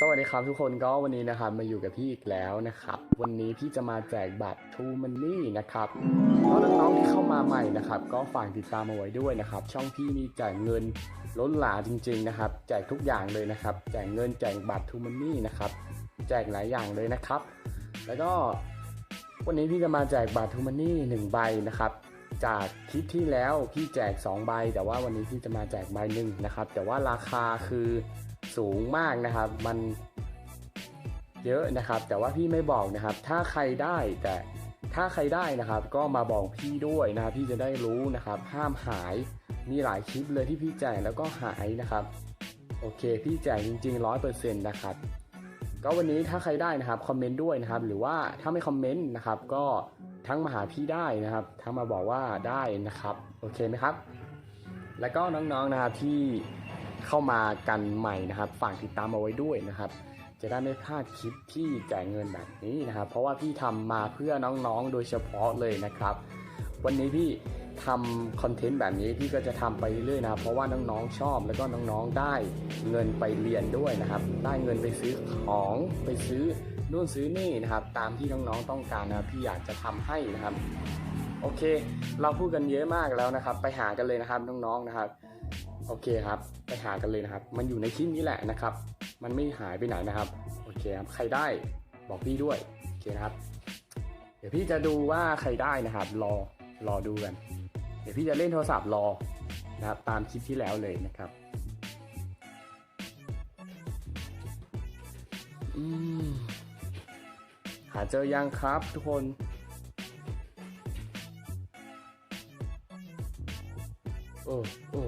สวัสดีครับทุกคนก็วันนี้นะครับมาอยู่กับพี่อีกแล้วนะครับ วันนี้พี่จะมาแจกบัตร True Money นะครับก็น้องๆที่เข้ามาใหม่นะครับ ก็ฝากติดตามเอาไว้ด้วยนะครับ ช่องพี่นี่แจกเงินล้นหลาจริง ๆนะครับ แจกทุกอย่างเลยนะครับ แจกเงินแจกบัตร True Money นะครับแจกหลายอย่างเลยนะครับ แล้วก็วันนี้พี่จะมาแจกบัตร True Money หนึ่งใบนะครับ จากคลิปที่แล้วพี่แจก 2 ใบ แต่ว่าวันนี้พี่จะมาแจกใบหนึ่งนะครับ แต่ว่าราคาคือ สูงมากนะครับ มันเยอะนะครับ แต่ว่าพี่ไม่บอกนะครับ ถ้าใครได้แต่ถ้าใครได้นะครับ ก็มาบอกพี่ด้วยนะครับ พี่จะได้รู้นะครับ ห้ามหายมีหลายคลิปเลยที่พี่แจกแล้วก็หายนะครับ โอเค พี่แจกจริงๆร้อยเปอร์เซ็นต์นะครับ ก็วันนี้ถ้าใครได้นะครับคอมเมนต์ด้วยนะครับ หรือว่าถ้าไม่คอมเมนต์นะครับ ก็ทั้งมาหาพี่ได้นะครับ ทั้งมาบอกว่าได้นะครับ โอเคไหมครับ แล้วก็น้องๆนะครับที่ เข้ามากันใหม่นะครับฝากติดตามเอาไว้ด้วยนะครับ จะได้ไม่พลาดคลิปที่แจกเงินแบบนี้นะครับ เพราะว่าพี่ทำมาเพื่อน้องๆ โดยเฉพาะเลยนะครับ วันนี้พี่ทำคอนเทนต์แบบนี้พี่ก็จะทำไปเรื่อยๆนะครับเพราะว่าน้องๆชอบแล้วก็น้องๆได้เงินไปเรียนด้วยนะครับ ได้เงินไปซื้อของไปซื้อนู่นซื้อนี่นะครับ ตามที่น้องๆต้องการนะพี่อยากจะทำให้นะครับ โอเค เราพูดกันเยอะมากแล้วนะครับ ไปหากันเลยนะครับน้องๆนะครับ โอเคครับ ไปหากันเลยนะครับ มันอยู่ในคลิปนี้แหละนะครับ มันไม่หายไปไหนนะครับ โอเคครับ ใครได้บอกพี่ด้วย โอเคนะครับ เดี๋ยวพี่จะดูว่าใครได้นะครับ รอ รอดูกัน เดี๋ยวพี่จะเล่นโทรศัพท์รอนะครับ ตามคลิปที่แล้วเลยนะครับอืมหาเจอยังครับทุกคน โอ้ โอ้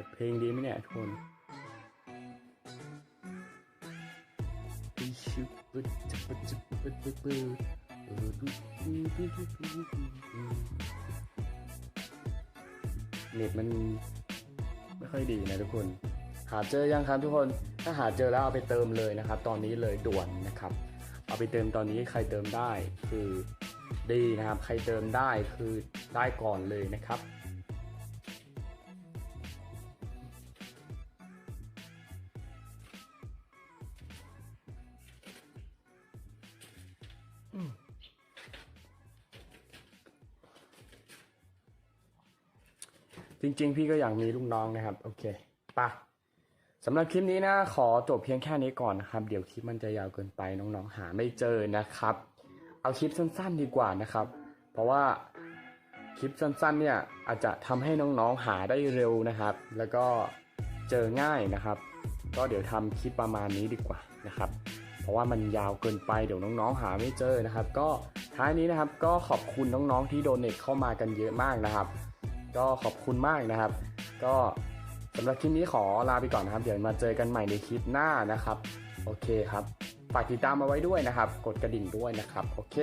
ปิดเพลงดีไหมเนี่ยทุกคนชุบึดจับบึดจับบึดบึดบึดเออดูดูดูดูดูดูเน็ตมันไม่ค่อยดีนะทุกคน หาเจอยังครับทุกคน ถ้าหาเจอแล้วเอาไปเติมเลยนะครับ ตอนนี้เลยด่วนนะครับ เอาไปเติมตอนนี้ใครเติมได้คือดีนะครับ ใครเติมได้คือได้ก่อนเลยนะครับ จริง ๆ พี่ก็อยากมีลูกน้องนะครับ โอเคปะสำหรับคลิปนี้นะ ขอจบเพียงแค่นี้ก่อนนะครับ เดี๋ยวคลิปมันจะยาวเกินไปน้องๆ หาไม่เจอนะครับ เอาคลิปสั้น ๆ ดีกว่านะครับ เพราะว่าคลิปสั้นๆ เนี่ยอาจจะทำให้น้องๆ หาได้เร็วนะครับ แล้วก็เจอง่ายนะครับ ก็เดี๋ยวทำคลิปประมาณนี้ดีกว่านะครับ เพราะว่ามันยาวเกินไปเดี๋ยวน้องๆ หาไม่เจอนะครับ ก็ท้ายนี้นะครับก็ขอบคุณน้องๆ ที่โดเนทเข้ามากันเยอะมากนะครับ ก็ขอบคุณมากนะครับ ก็สำหรับคลิปนี้ขอลาไปก่อนนะครับ เดี๋ยวมาเจอกันใหม่ในคลิปหน้านะครับ โอเคครับ ฝากติดตามมาไว้ด้วยนะครับ กดกระดิ่งด้วยนะครับ โอเค